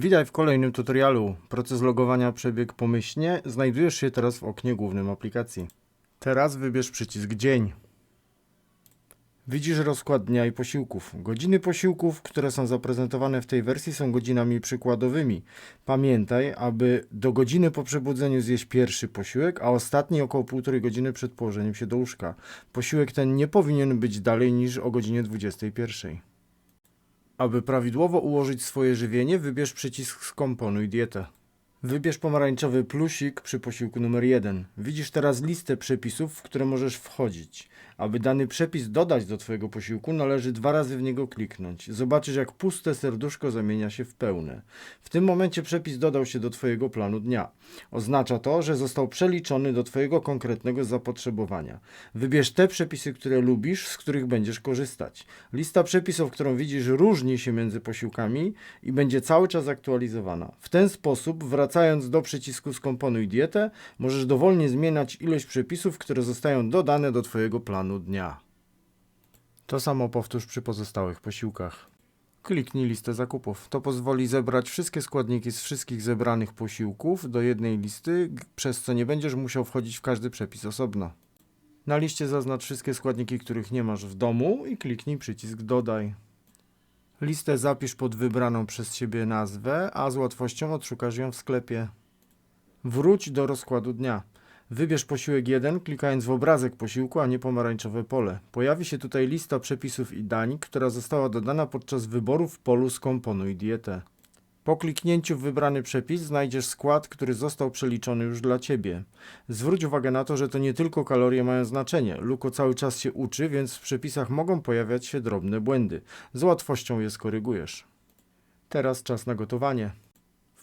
Witaj w kolejnym tutorialu. Proces logowania przebiegł pomyślnie. Znajdujesz się teraz w oknie głównym aplikacji. Teraz wybierz przycisk Dzień. Widzisz rozkład dnia i posiłków. Godziny posiłków, które są zaprezentowane w tej wersji, są godzinami przykładowymi. Pamiętaj, aby do godziny po przebudzeniu zjeść pierwszy posiłek, a ostatni około półtorej godziny przed położeniem się do łóżka. Posiłek ten nie powinien być dalej niż o godzinie 21. Aby prawidłowo ułożyć swoje żywienie, wybierz przycisk Skomponuj dietę. Wybierz pomarańczowy plusik przy posiłku numer 1. Widzisz teraz listę przepisów, w które możesz wchodzić. Aby dany przepis dodać do Twojego posiłku, należy dwa razy w niego kliknąć. Zobaczysz, jak puste serduszko zamienia się w pełne. W tym momencie przepis dodał się do Twojego planu dnia. Oznacza to, że został przeliczony do Twojego konkretnego zapotrzebowania. Wybierz te przepisy, które lubisz, z których będziesz korzystać. Lista przepisów, którą widzisz, różni się między posiłkami i będzie cały czas aktualizowana. W ten sposób, wracając do przycisku Skomponuj dietę, możesz dowolnie zmieniać ilość przepisów, które zostają dodane do Twojego planu dnia. To samo powtórz przy pozostałych posiłkach. Kliknij listę zakupów. To pozwoli zebrać wszystkie składniki z wszystkich zebranych posiłków do jednej listy, przez co nie będziesz musiał wchodzić w każdy przepis osobno. Na liście zaznacz wszystkie składniki, których nie masz w domu i kliknij przycisk Dodaj. Listę zapisz pod wybraną przez siebie nazwę, a z łatwością odszukasz ją w sklepie. Wróć do rozkładu dnia. Wybierz posiłek 1, klikając w obrazek posiłku, a nie pomarańczowe pole. Pojawi się tutaj lista przepisów i dań, która została dodana podczas wyboru w polu Skomponuj dietę. Po kliknięciu w wybrany przepis znajdziesz skład, który został przeliczony już dla Ciebie. Zwróć uwagę na to, że to nie tylko kalorie mają znaczenie. Luko cały czas się uczy, więc w przepisach mogą pojawiać się drobne błędy. Z łatwością je skorygujesz. Teraz czas na gotowanie.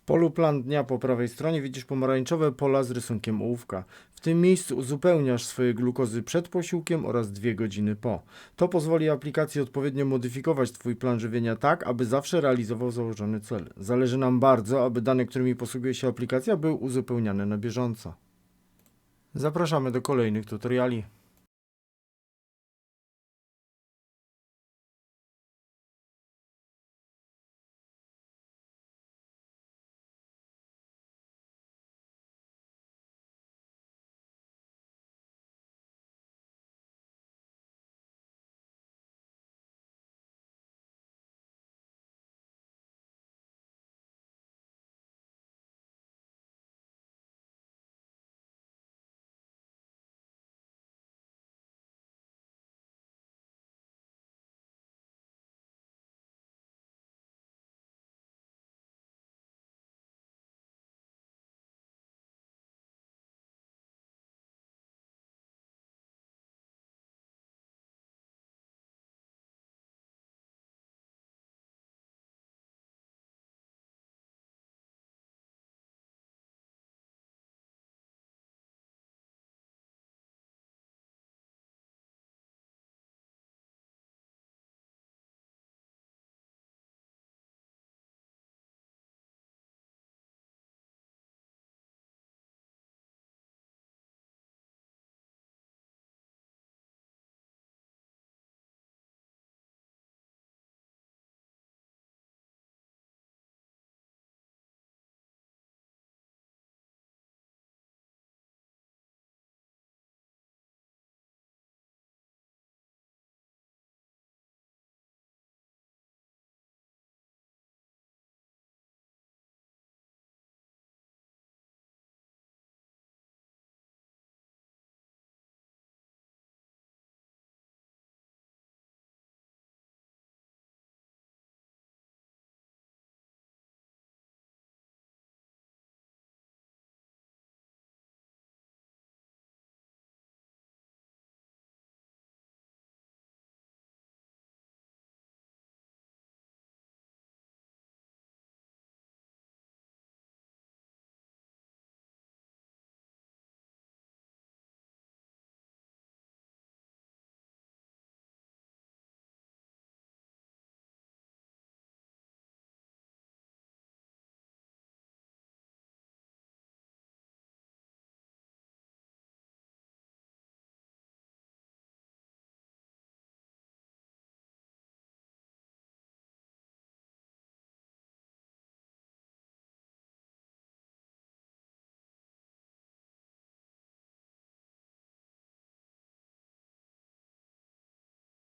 Polu plan dnia po prawej stronie widzisz pomarańczowe pola z rysunkiem ołówka. W tym miejscu uzupełniasz swoje glukozy przed posiłkiem oraz dwie godziny po. To pozwoli aplikacji odpowiednio modyfikować Twój plan żywienia tak, aby zawsze realizował założony cel. Zależy nam bardzo, aby dane, którymi posługuje się aplikacja, były uzupełniane na bieżąco. Zapraszamy do kolejnych tutoriali.